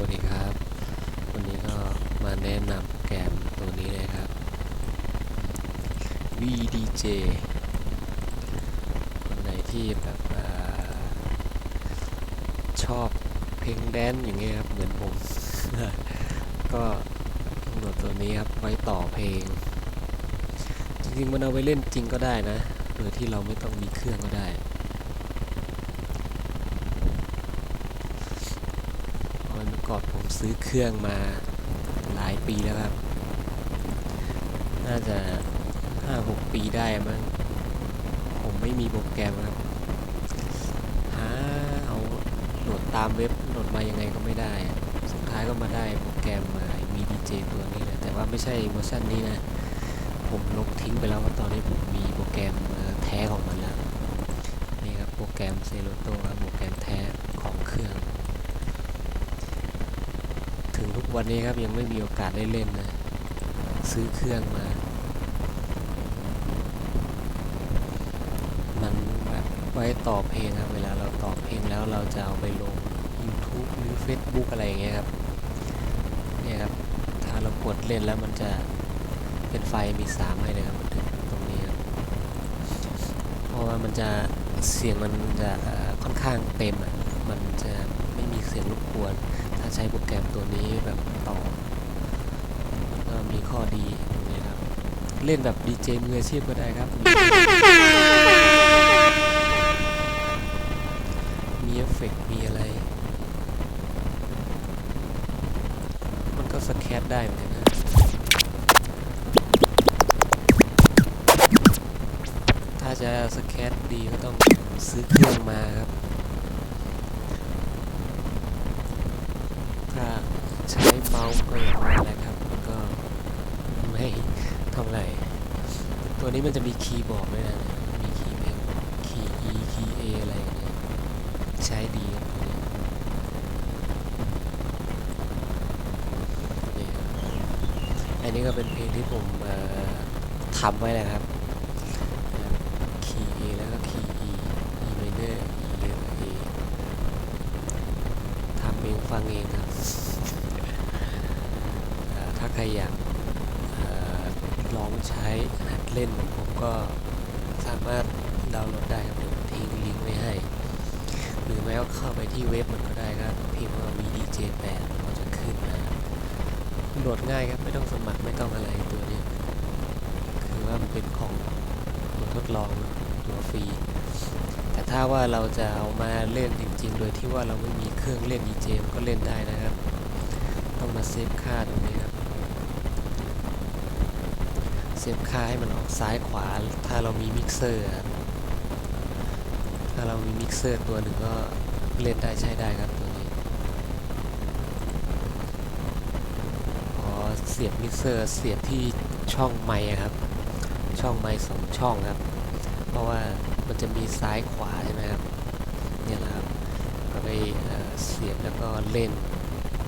วัสดีครับ วันนี้ก็มาแนะนำแกมตัวนี้เลยครับ VDJ คนไหนที่แบบอชอบเพลงแดนอย่างเงี้ยครับ เหมือนผม ก็โหลดตัวนี้ครับ ไว้ต่อเพลง จริงๆมันเอาไว้เล่นจริงก็ได้นะ โดยที่เราไม่ต้องมีเครื่องก็ได้ อนผมซื้อเครื่องมาหลายปีแล้วครับ น่าจะห้าหกปีได้มั้งผมไม่มีโปรแกรมครับหาเอาโหลดตามเว็บโหลดมายังไงก็ไม่ได้ สุดท้ายก็มาได้โปรแกรมมา VDJ ตัวนี้นะแต่ว่าไม่ใช่เวอร์ชันนี้นะ ผมลบทิ้งไปแล้วว่าะตอนนี้ผมมีโปรแกรมแท้ของมันแล้ว นี่ครับโปรแกรมเซโ o โตครับโปรแกรมแท้ของเครื่อง ถึงทุกวันนี้ครับยังไม่มีโอกาสได้เล่นนะ ซื้อเครื่องมา มันแบบไว้ต่อเพลงครับ เวลาเราต่อเพลงแล้วเราจะเอาไปลง YouTube หรือ Facebook อะไรอย่างเงี้ยครับ เนี่ยครับ ถ้าเรากดเล่นแล้วมันจะเป็นไฟมีสามให้เลยครับตรงนี้ครับ เพราะว่ามันจะเสียงมันจะค่อนข้างเต็มอะมันจะไม่มีเสียงรบกวน ใช้โปรแกรมตัวนี้แบบต่อก็มีข้อดีตรงนี้ครับ เล่นแบบดีเจมืออาชีพก็ได้ครับ มีเอฟเฟกต์มีอะไร มันก็สแคตได้เหมือนกันนะถ้าจะสแคตดีก็ต้องซื้อเครื่องมาใช้เมาส์ ก็อย่างว่าแหละครับมันก็ไม่ท่าไร ตัวนี้มันจะมีคีย์บอกด้วยนะ มีคีย์เพลงคีย์ E คีย์ A อะไรอย่างเงี้ยใช้ดีครับนี่อันนี้ก็เป็นเพลงที่ผมทำไว้แหละครับคีย์ A แล้วก็คีย์ E E minor E แล้วก็ A ทำเองฟังเองครับ ใครอยากลองใช้หัดเล่นผมก็สามารถดาวน์โหลดได้ครับเดี๋ยวทิ้งลิงก์ไว้ให้ หรือไม่ก็เข้าไปที่เว็บมันก็ได้ครับพิมพ์ว่า VDJ8 ก็จะขึ้นมาโหลดง่ายครับไม่ต้องสมัครไม่ต้องอะไรตัวนี้ คือว่ามันเป็นของตัวทดลองตัวฟรีแต่ถ้าว่าเราจะเอามาเล่นจริง ๆ โดยที่ว่าเราไม่มีเครื่องเล่น DJ ก็เล่นได้นะครับ ต้องมาเซฟค่าตรงนี้ครับ เซฟค่าให้มันออกซ้ายขวา ถ้าเรามีมิกเซอร์ ถ้าเรามีมิกเซอร์ตัวหนึ่งก็เล่นได้ใช้ได้ครับตัวนี้พอเสียบมิกเซอร์เสียบที่ช่องไมค์อะครับ ช่องไมค์สองช่องครับ เพราะว่ามันจะมีซ้ายขวาใช่ไหมครับ เนี่ยแหละครับก็ไปเเสียบแล้วก็เล่น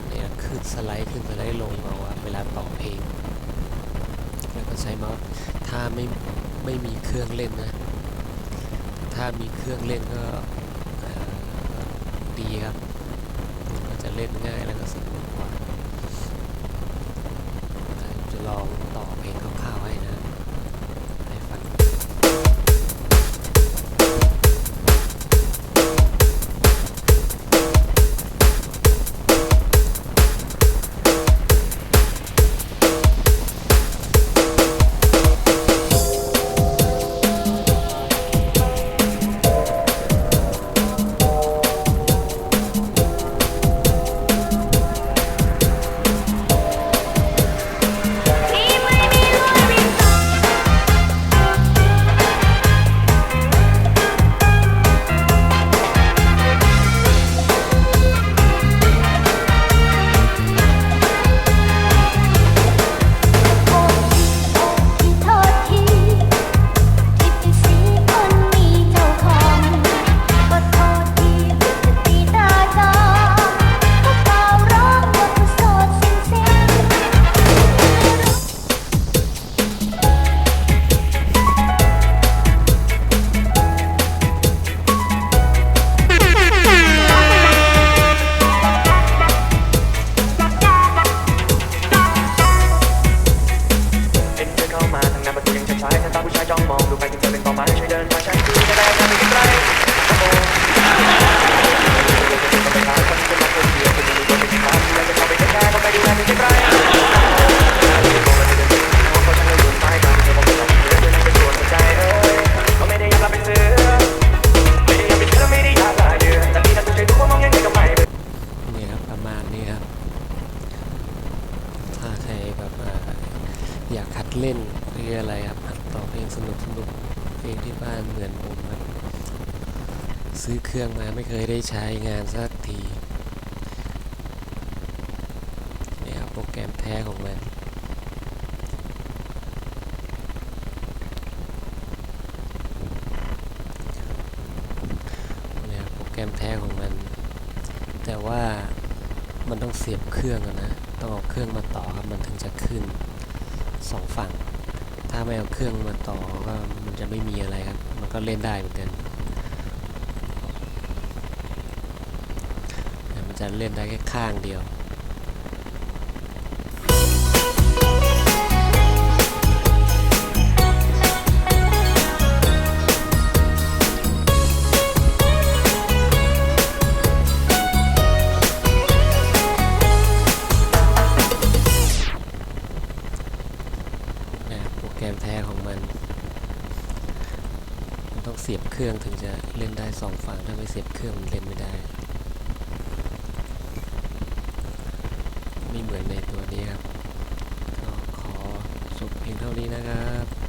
เนี่ยขึ้นสไลด์ขึ้นสไลด์ลงเอาว่าเวลาต่อเพลง ใช้เมาส์ถ้าไม่ไม่มีเครื่องเล่นนะ ถ้ามีเครื่องเล่นก็ดีครับ ก็จะเล่นง่ายแล้วก็สนุกกว่าจะลองต่อเพลงคร่าวๆให้นะ ลงสนุกสนุกเพลงที่บ้านเหมือนผมครับซื้อเครื่องมาไม่เคยได้ใช้งานสักทีนี่ครับโปรแกรมแท้ของมันนี่ครับโปรแกรมแท้ของมัน แต่ว่ามันต้องเสียบเครื่องอะนะ ต้องเอาเครื่องมาต่อครับมันถึงจะขึ้นสองฝั่ง ถ้าไม่เอาเครื่องมาต่อก็มันจะไม่มีอะไรครับ มันก็เล่นได้เหมือนกันมันจะเล่นได้แค่ข้างเดียว เล่นได้สองฝั่งถ้าไม่เสียบเครื่องเล่นไม่ได้ ไม่เหมือนในตัวนี้ครับ ก็ขอจบเพียงเท่านี้นะครับ